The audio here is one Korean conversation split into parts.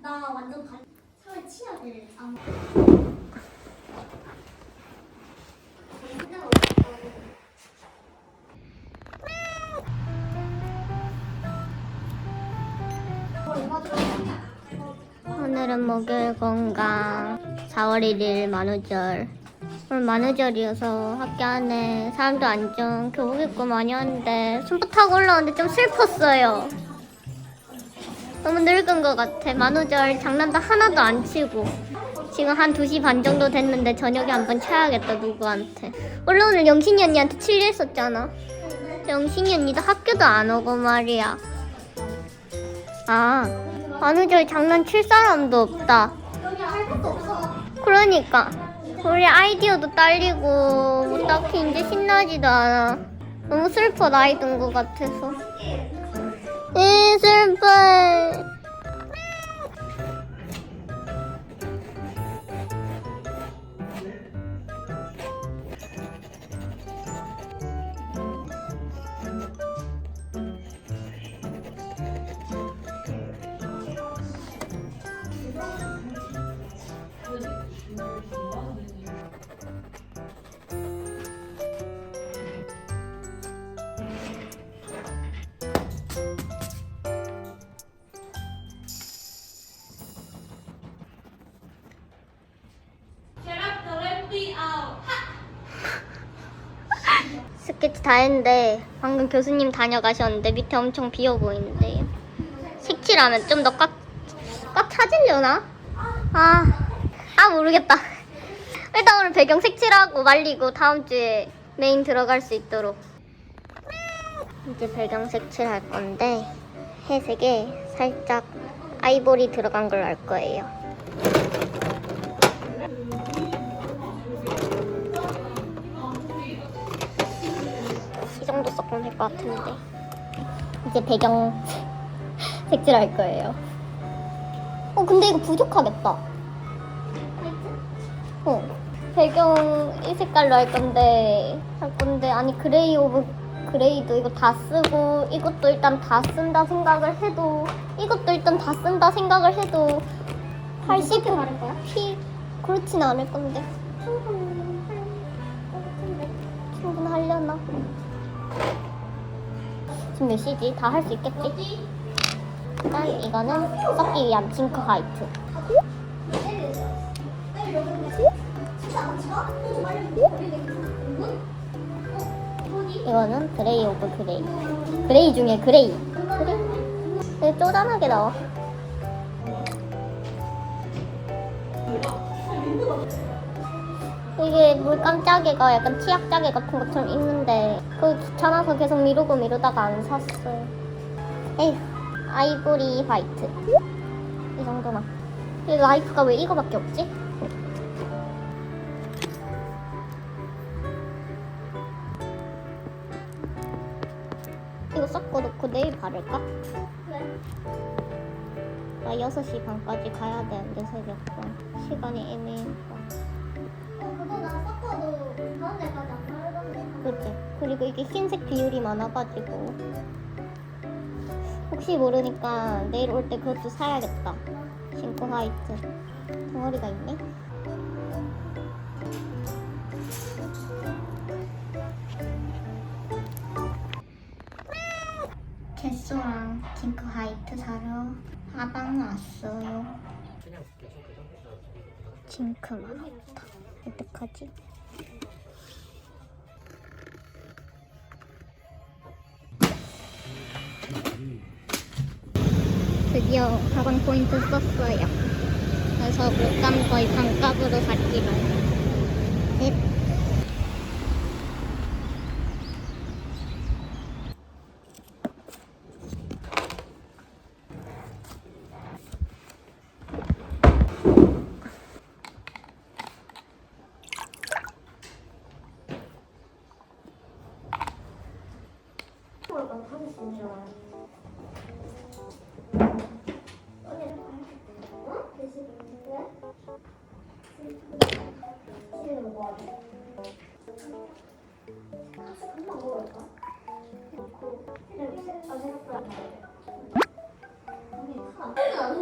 나 완전 반. 차라리 치약을 안. 오늘은 목요일 건강 4월 1일 만우절 오늘 만우절이어서 학교 안에 사람도 안좀 교복 입고 많이 왔는데 손부 타고 올라오는데 좀 슬펐어요 너무 늙은 것 같아 만우절 장난도 하나도 안 치고 지금 한 2시 반 정도 됐는데 저녁에 한 번 쳐야겠다 누구한테 원래 오늘 영신이 언니한테 칠려 했었잖아 영신이 언니도 학교도 안 오고 말이야 아 만우절 장난칠 사람도 없다. 그러니까 우리 아이디어도 딸리고 뭐 딱히 이제 신나지도 않아. 너무 슬퍼 나이 든 것 같아서. 이 슬퍼. 다 했는데 방금 교수님 다녀가셨는데 밑에 엄청 비어 보이는데요. 색칠하면 좀 더 꽉 꽉 차지려나? 아, 아 모르겠다. 일단 오늘 배경 색칠하고 말리고 다음 주에 메인 들어갈 수 있도록 이제 배경 색칠할 건데 회색에 살짝 아이보리 들어간 걸로 할 거예요. 될 것 같은데 이제 배경 색칠할 거예요. 어 근데 이거 부족하겠다. 어 배경 이 색깔로 할 건데 할 건데 아니 그레이 오브 그레이도 이거 다 쓰고 이것도 일단 다 쓴다 생각을 해도 이것도 일단 다 쓴다 생각을 해도 80 다를 거야? 피 그렇진 않을 건데 충분하려나? 지금 몇 시지? 다 할 수 있겠지? 일단 이거는 섞기 위한 핑크 화이트 이거는 그레이 오브 그레이 그레이 중에 그레이 그레이 되게 쪼잔하게 나와 이게 물 깜짝이가 약간 치약자개 같은 것처럼 있는데 그거 귀찮아서 계속 미루고 미루다가 안 샀어요 에휴 아이보리 화이트 이 정도나 이 라이프가 왜 이거밖에 없지? 이거 섞어 놓고 내일 바를까? 왜? 나 6시 반까지 가야 되는데 새벽 반 시간이 애매해서 그치? 그리고 이게 흰색 비율이 많아가지고. 혹시 모르니까 내일 올 때 그것도 사야겠다. 싱크 화이트. 덩어리가 있네. 개쏘랑 징크 화이트 사러. 하방 왔어요. 징크만 없다. 어떡하지? 드디어 가방 포인트 썼어요. 그래서 옷감 거의 반값으로 샀기로. 넷.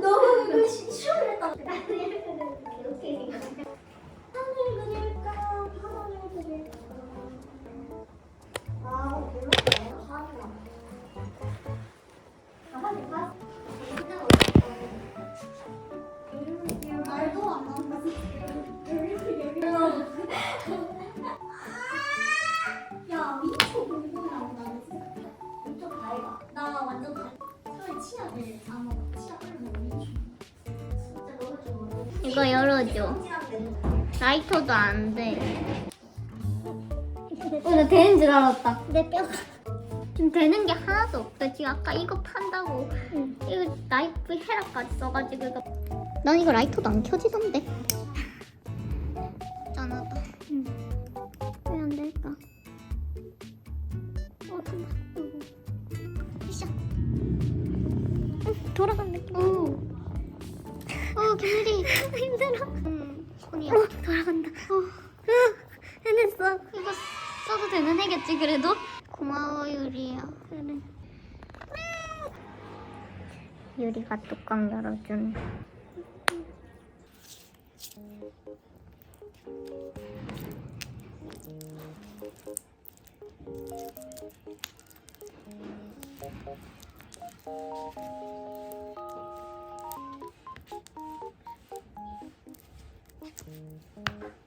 너무 시원했다. 나는 이렇게 이렇게. 이거 열어줘. 라이터도 안 돼. 어, 나 되는 줄 알았다. 내 뼈가. 지금 되는 게 하나도 없어. 지금 아까 이거 판다고. 이거 라이프 헤라까지 써가지고 이거. 난 이거 라이터도 안 켜지던데. 짠하다. 왜안 될까? 어, 된다. 으쌰. 응, 돌아간 느낌. 오. 어, 김유리. 힘들어. 음, 손이 어, 돌아간다. 어, 으, 해냈어. 이거 써도 되는 애겠지, 그래도? 고마워, 유리야. 그래. 유리가 뚜껑 열어준. 음.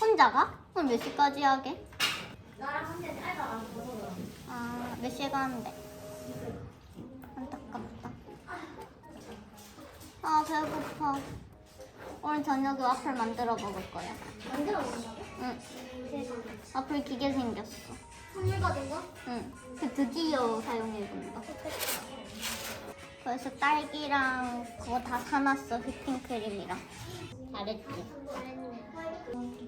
혼자 가? 그럼 몇 시까지 하게? 나랑 짧아 안 보여. 아, 몇 시에 가는데? 안타깝다. 아, 배고파. 오늘 저녁에 와플 만들어 먹을 거야. 만들어 먹는다고? 응. 세상에. 와플 기계 생겼어. 선물 받은 거? 응. 그 드디어 사용해본다. 그래서 딸기랑 그거 다 사놨어. 휘핑크림이랑. 잘했지? 애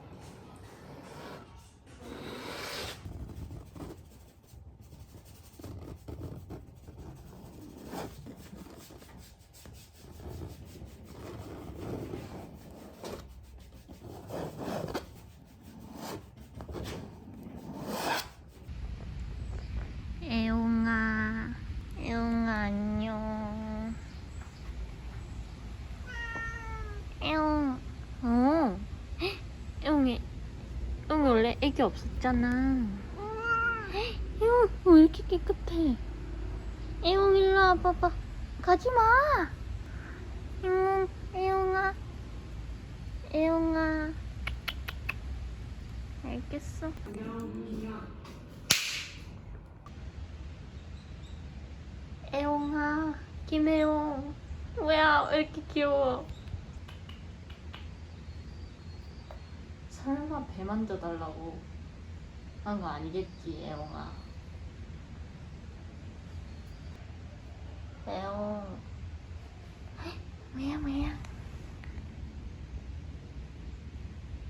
용아, 애용아 안녕. 애용, 어, 애용이, 애기 없었잖아. 애용, 왜 이렇게 깨끗해? 애용 일로 와봐봐. 가지 마. 애용, 애용아, 애용아. 알겠어. 애용아, 김애용. 뭐야, 왜 이렇게 귀여워? 설마 배 만져달라고 한 거 아니겠지, 애옹아. 애옹. 뭐야, 뭐야.